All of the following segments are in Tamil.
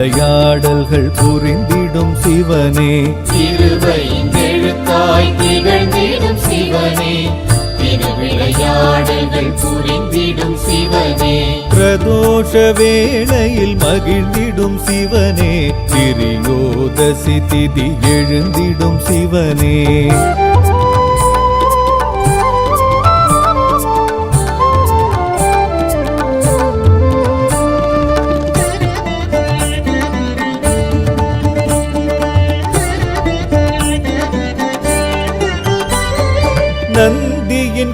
விளையாடல்கள் புரிந்திடும் சிவனே. திருவைந்தெழுத்தாய் திகழ்ந்திடும் சிவனே. திருவிளையாடல்கள் புரிந்திடும் சிவனே. பிரதோஷ வேளையில் மகிழ்ந்திடும் சிவனே. திரியோதசி திதி எழுந்திடும் சிவனே.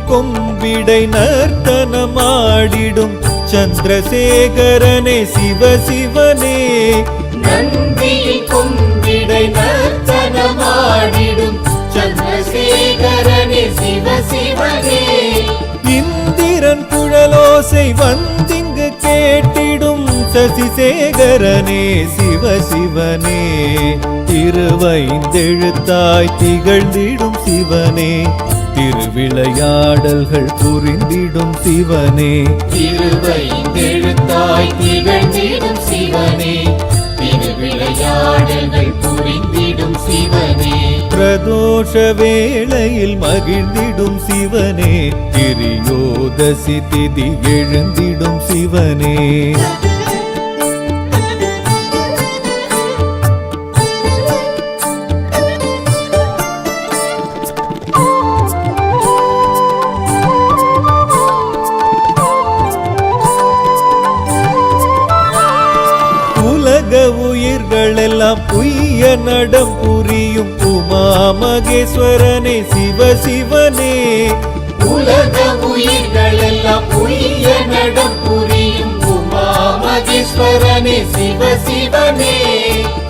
கொம்பிடை நர்த்தனமாடிடும் சந்திரசேகரனே சிவ சிவனே. நந்தியின் கொம்பிடை நர்த்தனமாடிடும் சந்திரசேகரனே சிவ சிவனே. இந்திரன் குழலோசை வந்திங்கு கேட்டிடும் சசிசேகரனே சிவ சிவனே. திருவைந்தெழுத்தாய் திகழ்ந்திடும் சிவனே. திருவிளையாடல்கள் புரிந்திடும் சிவனே. திருவைந்தெழுத்தாய் திகழ்ந்திடும் சிவனே. திருவிளையாடல்கள் புரிந்திடும் சிவனே. பிரதோஷ வேளையில் மகிழ்ந்திடும் சிவனே. திரியோதசி திதி எழுந்திடும் சிவனே. உயிர்களெல்லாம் உய்ய நடம் புரியும் உமா மகேஸ்வரனே சிவ சிவனே. உலக உயிர்கள் எல்லாம் உய்ய நடம் புரியும் உமா மகேஸ்வரனே சிவ சிவனே.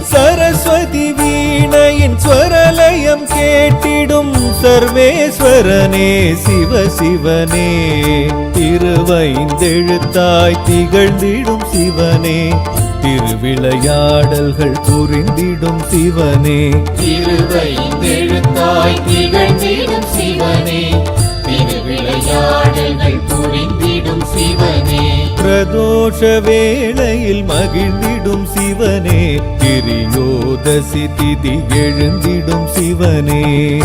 சரஸ்வதி வீணையின் ஸ்வரலயம் கேட்டிடும் சர்வேஸ்வரனே சிவ சிவனே. திருவைந்தெழுத்தாய் திகழ்ந்திடும் சிவனே. திருவிளையாடல்கள் புரிந்திடும் சிவனே. திருவைந்தெழுத்தாய் திகழ்ந்திடும் சிவனே. திருவிளையாடல்கள் புரிந்திடும் சிவனே. பிரதோஷ வேளையில் மகிழ்ந்திடும் சிவனே. திரியோதசி திதி எழுந்திடும் சிவனே.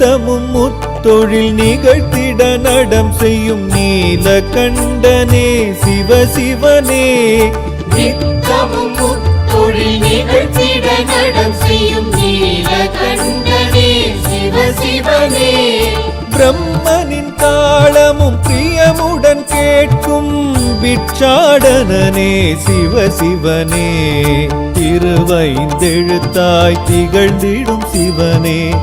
நித்தமும் முத்தொழில் நிகழ்த்திட நடம் செய்யும் நீலகண்டனே சிவ சிவனே. நித்தமும் முத்தொழில் நிகழ்த்திட நடம் செய்யும் நீலகண்டனே சிவ சிவனே. பிரம்மனின் தாளமும் பிரியமுடன் கேட்கும் பிட்சாடனனே சிவ சிவனே. திருவைந்தெழுத்தாய் திகழ்ந்திடும் சிவனே.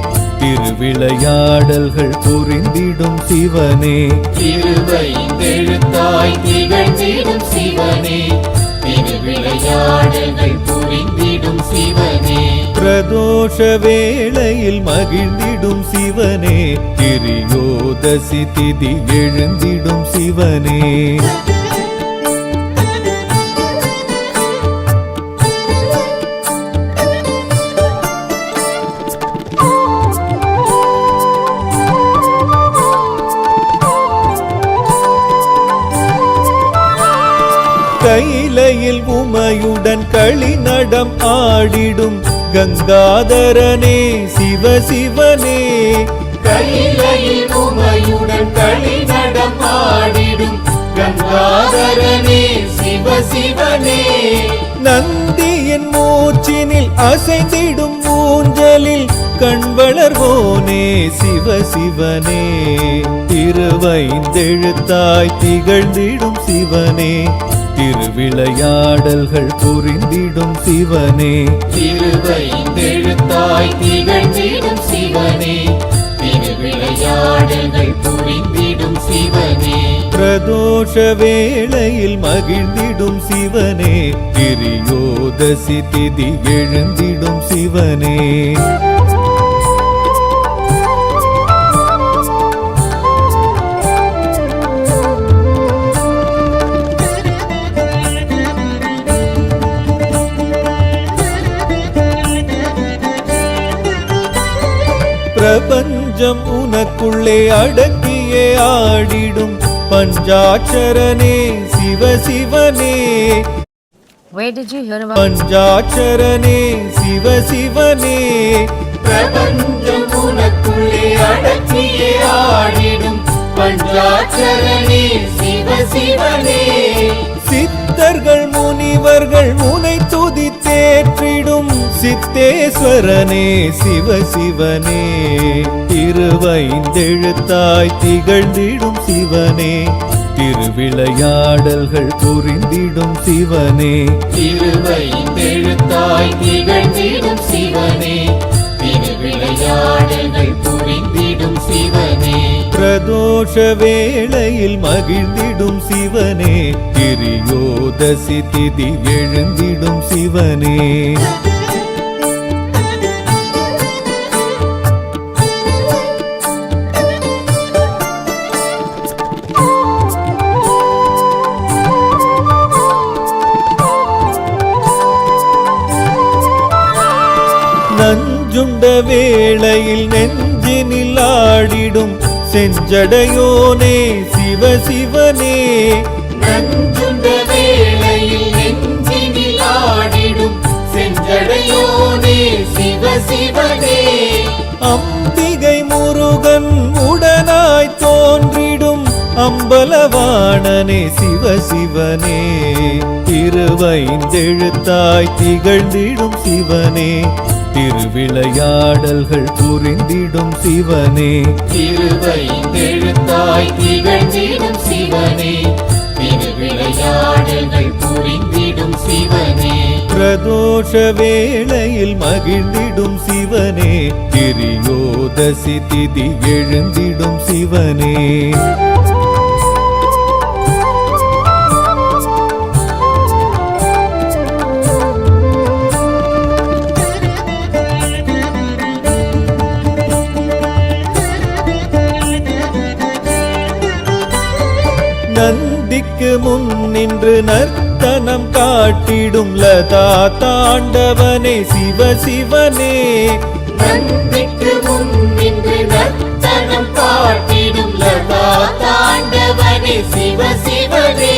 திருவிளையாடல்கள் புரிந்திடும் சிவனே. திருவைந்தெழுத்தாய் திகழ்ந்திடும் சிவனே. திருவிளையாடல்கள் புரிந்திடும் சிவனே. பிரதோஷ வேளையில் மகிழ்ந்திடும் சிவனே. திரியோதசி திதி எழுந்திடும் சிவனே. உமையுடன் களி நடம் ஆடிடும் கங்காதரனே சிவ சிவனே. கையிலையில் உமையுடன் களி நடம் ஆடிடும் கங்காதரனே சிவ சிவனே. நந்தியின் மூச்சினில் அசைந்திடும் ஊஞ்சலில் கண் வளர்வோனே சிவ சிவனே. திருவைந்தெழுத்தாய் திகழ்ந்திடும் சிவனே. திருவிளையாடல்கள் புரிந்திடும் சிவனே. திருவைந்தெழுத்தாய் திகழ்ந்திடும் சிவனே. திருவிளையாடல்கள் புரிந்திடும் சிவனே. பிரதோஷ வேளையில் மகிழ்ந்திடும் சிவனே. திரியோதசி திதி எழுந்திடும் சிவனே. பிரபஞ்சம் உனக்குள்ளே அடக்கியே ஆடிடும். பஞ்சாட்சரனே சிவ சிவனே. Where did you hear about பஞ்சாட்சரனே சிவ சிவனே. பிரபஞ்சம் உனக்குள்ளே அடக்கியே ஆடிடும். பஞ்சாட்சரனே சிவ சிவனே. சித்தர்கள் முனிவர்கள் முனை துதி தேற்றிடும் சித்தேஸ்வரனே சிவ சிவனே திருவைந்தெழுத்தாய் திகழ்ந்திடும் சிவனே திருவிளையாடல்கள் புரிந்திடும் சிவனே. திருவைந்தெழுத்தாய் திகழ்ந்திடும் சிவனே திருவிளையாடல்கள் புரிந்திடும் சிவனே. பிரதோஷ வேளையில் மகிழ்ந்திடும் சிவனே கிரியோதசி திதி எழுந்திடும் சிவனே. வேளையில் நெஞ்சினில் ஆடிடும் செஞ்சடையோனே சிவ சிவனே. நஞ்சுண்ட வேளையில் நெஞ்சினில் ஆடிடும் செஞ்சடையோனே சிவ சிவனே. அம்பிகை முருகன் அம்பலவாணனே சிவ சிவனே. திருவைந்தெழுத்தாய் திகழ்ந்திடும் சிவனே. திருவிளையாடல்கள் புரிந்திடும் சிவனே. திருவைந்தெழுத்தாய் திகழ்ந்திடும் சிவனே. திருவிளையாடல்கள் புரிந்திடும் சிவனே. பிரதோஷ வேளையில் மகிழ்ந்திடும் சிவனே. கிரியோதசி திதி எழுந்திடும் சிவனே. நந்திக்கு முன் நின்று நர்த்தனம் காட்டிடும் லதா தாண்டவனே சிவ சிவனே. நந்திக்கு முன் நின்று நர்த்தனம் காட்டிடும் லதா தாண்டவனே சிவ சிவனே.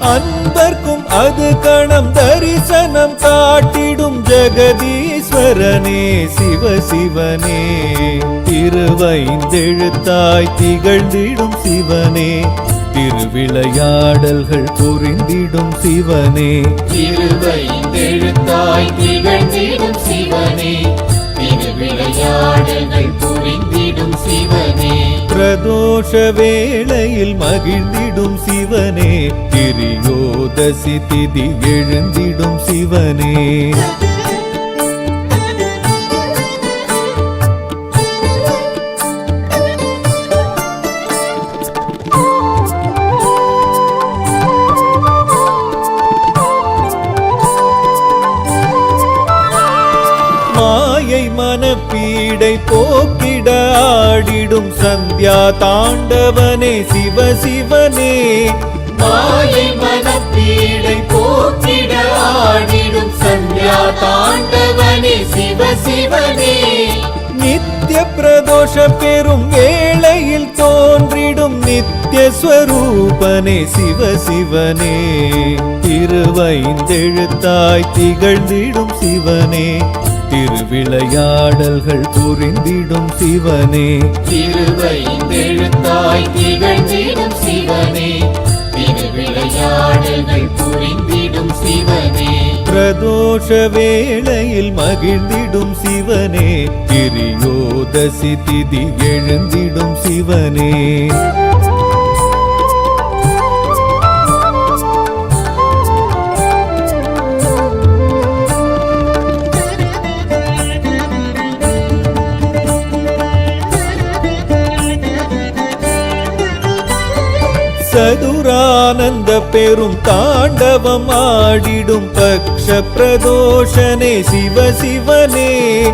அன்பர்க்கும் அது கணம் தரிசனம் காட்டிடும் ஜெகதீஸ்வரனே சிவ சிவனே. திருவைந்தெழுத்தாய் திகழ்ந்திடும் சிவனே. திருவிளையாடல்கள் புரிந்திடும் சிவனே. திருவைந்தெழுத்தாய் திகழ்ந்திடும் சிவனே. திருவிளையாடல்கள் புரிந்திடும் சிவனே. பிரதோஷ வேளையில் மகிழ்ந்திடும் சிவனே. கிரியோதசி திதி எழுந்திடும் சிவனே. மனப்பீடை போக்கிட ஆடிடும் சந்தியா தாண்டவனே சிவ சிவனே. மாயை மனப்பீடை போக்கிட ஆடிடும் சந்தியா தாண்டவனே சிவ சிவனே. நித்திய பிரதோஷ பெரும் வேளையில் தோன்றிடும் நித்திய ஸ்வரூபனே சிவ சிவனே. திருவைந்தெழுத்தாய் திகழ்ந்திடும் சிவனே. திருவிளையாடல்கள் புரிந்திடும் சிவனே. திருவைந்தெழுத்தாய் திகழ்ந்திடும் சிவனே. திருவிளையாடல்கள் புரிந்திடும் சிவனே. பிரதோஷ வேளையில் மகிழ்ந்திடும் சிவனே. கிரியோதசி திதி எழுந்திடும் சிவனே. சதுரானந்த பெரும் தாண்டவம் ஆடிடும் பக்ஷ பிரதோஷனே சிவ சிவனே.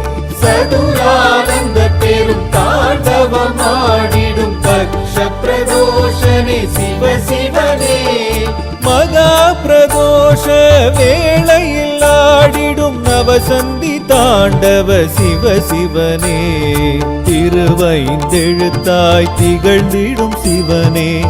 சதுரானந்த பெரும் தாண்டவம் ஆடிடும் பக்ஷ பிரதோஷனே சிவ சிவனே. மகா பிரதோஷ வேளையில் ஆடிடும் நவசந்தி தாண்டவ சிவ சிவனே. திருவைந்தெழுத்தாய் திகழ்ந்திடும் சிவனே.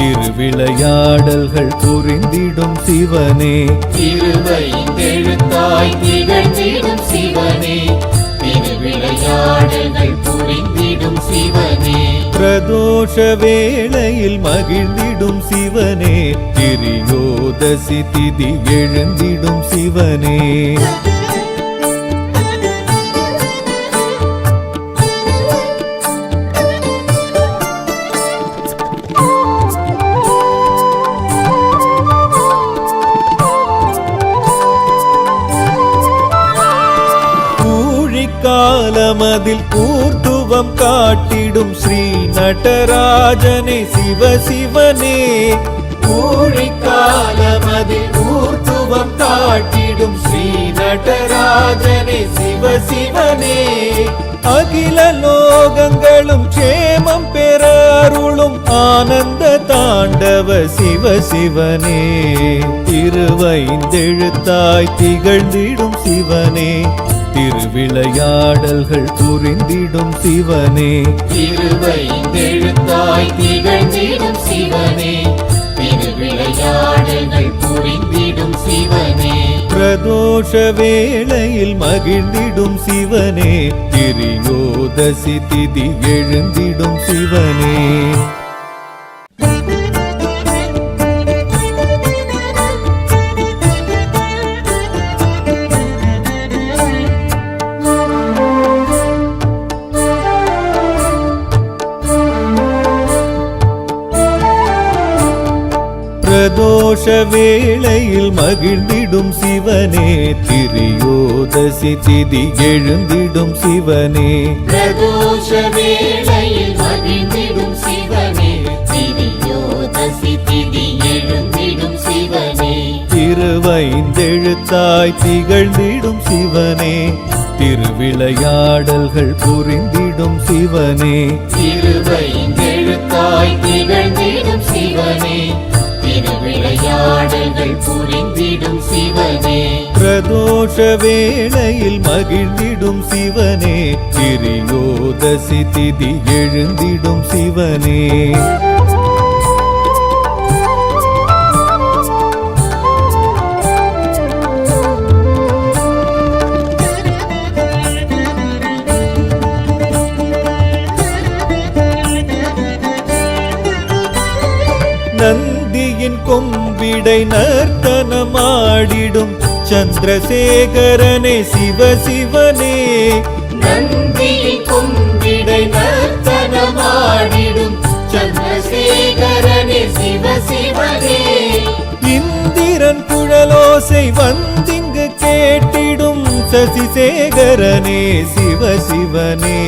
திருவிளையாடல்கள் புரிந்திடும் சிவனே. திருவைந்தெழுத்தாய் திகழ்ந்திடும் சிவனே. திருவிளையாடல்கள் புரிந்திடும் சிவனே. பிரதோஷ வேளையில் மகிழ்ந்திடும் சிவனே. திரியோதசி திதி எழுந்திடும் சிவனே. ஊழிக்காலமதில் ஊர்த்துவம் காட்டிடும் ஸ்ரீ நடராஜனே சிவ சிவனே. ஊழிக்காலமதில் ஊர்த்துவம் காட்டிடும் ஸ்ரீ நடராஜனே சிவ சிவனே. அகில லோகங்களும் க்ஷேமம் பெற அருளும் ஆனந்த தாண்டவ சிவ சிவனே. திருவைந்தெழுத்தாய் திகழ்ந்திடும் சிவனே. திருவிளையாடல்கள் புரிந்திடும் சிவனே. திருவைந்தெழுத்தாய் திகழ்ந்திடும் சிவனே. திருவிளையாடல்கள் புரிந்திடும் சிவனே. பிரதோஷ வேளையில் மகிழ்ந்திடும் சிவனே. திரியோதசி திதி எழுந்திடும் சிவனே. பிரதோஷ வேளையில் மகிழ்ந்திடும் சிவனே. திரியோதசி திதி எழுந்திடும் சிவனே. பிரதோஷ வேளையில் மகிழ்ந்திடும் சிவனே. திரியோதசி திதி எழுந்திடும் சிவனே. திருவைந்தெழுத்தாய் திகழ்ந்திடும் சிவனே. திருவிளையாடல்கள் புரிந்திடும் சிவனே. திருவைந்தெழுத்தாய் திகழ்ந்திடும் சிவனே. திருவிளையாடல்கள் புரிந்திடும் சிவனே. பிரதோஷ வேளையில் மகிழ்ந்திடும் சிவனே. திரியோதசி திதி எழுந்திடும் சிவனே. கொம்பிடை நர்த்தனமாடிடும் சந்திரசேகரனே சிவ சிவனே. நந்தியின் கும்பிடை நர்த்தனமாடிடும் சந்திரசேகரனே சிவ சிவனே. இந்திரன் குழலோசை வந்திங்கு கேட்டிடும் சசிசேகரனே சிவ சிவனே.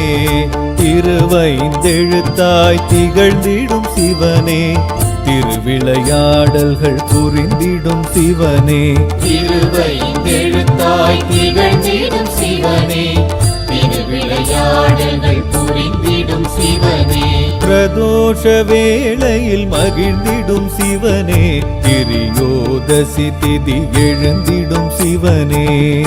திருவைந்தெழுத்தாய் திகழ்ந்திடும் சிவனே. திருவிளையாடல்கள் புரிந்திடும் சிவனே. திருவைந்தெழுத்தாய் திகழ்ந்திடும் சிவனே. திருவிளையாடல்கள் புரிந்திடும் சிவனே. பிரதோஷ வேளையில் மகிழ்ந்திடும் சிவனே. திரியோதசி திதி எழுந்திடும் சிவனே.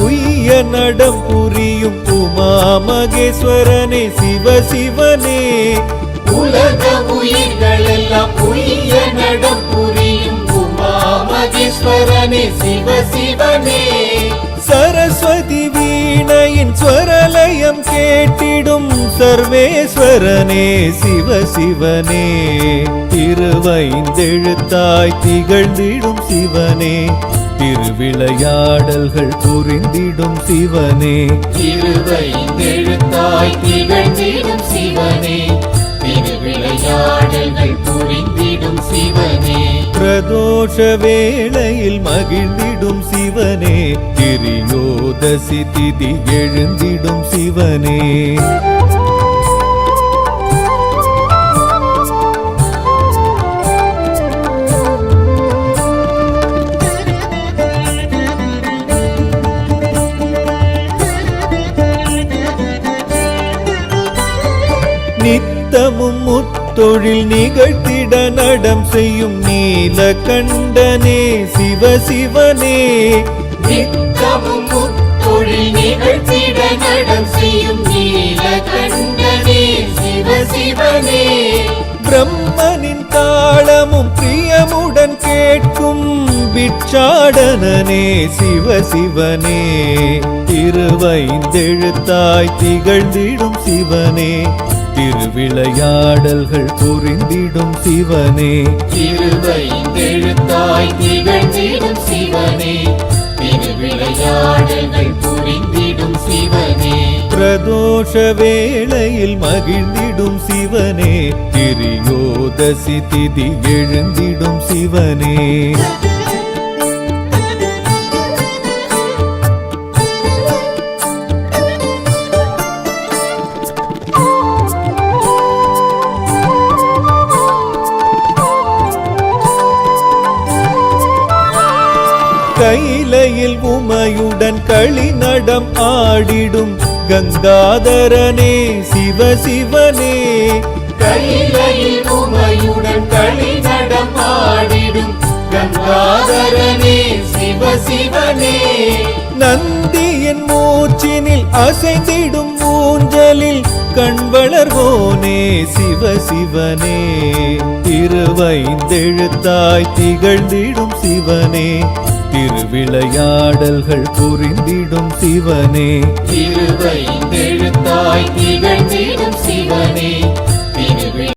உய்ய நடம் புரியும் உமா மகேஸ்வரனே சிவ சிவனே. உலக உயிர்கள் எல்லாம் உய்ய நடம் புரியும் உமா மகேஸ்வரனே சிவ சிவனே. சரஸ்வதி வீணையின் ஸ்வரலயம் கேட்டிடும் சர்வேஸ்வரனே சிவ சிவனே. திருவைந்தெழுத்தாய் திகழ்ந்திடும் சிவனே. திருவிளையாடல்கள் புரிந்திடும் சிவனே. திருவைந்தெழுத்தாய் திகழ்ந்திடும் சிவனே. திருவிளையாடல்கள் புரிந்திடும் சிவனே. பிரதோஷ வேளையில் மகிழ்ந்திடும் சிவனே. திரியோதசி திதி எழுந்திடும் சிவனே. முத்தொழில் நிகழ்த்திட நடம் செய்யும் நீலகண்டனே சிவ சிவனே. முத்தொழில் நிகழ்த்திட நடம் செய்யும் நீலகண்டனே சிவ சிவனே. பிரம்மனின் தாளமும் பிரியமுடன் கேட்கும் பிட்சாடனனே சிவ சிவனே. திருவைந்தெழுத்தாய் திகழ்ந்திடும் சிவனே. திருவிளையாடல்கள் புரிந்திடும் சிவனே. திருவைந்தெழுத்தாய் திகழ்ந்திடும் சிவனே. திருவிளையாடல்கள் புரிந்திடும் சிவனே. பிரதோஷ வேளையில் மகிழ்ந்திடும் சிவனே. திரியோதசி திதி எழுந்திடும் சிவனே. கைலையில் உமையுடன் களி நடம் ஆடிடும் கங்காதரனே சிவ சிவனே. கையிலையில் உமையுடன் களி நடம் ஆடிடும் கங்காதரனே சிவ சிவனே. நந்தியின் மூச்சினில் அசைந்திடும் ஊஞ்சலில் கண்வளர்வோனே சிவ சிவனே. திருவைந்தெழுத்தாய் திகழ்ந்திடும் சிவனே. திருவிளையாடல்கள் புரிந்திடும் சிவனே. திருவைந்தெழுத்தாய் திகழ்ந்திடும் சிவனே.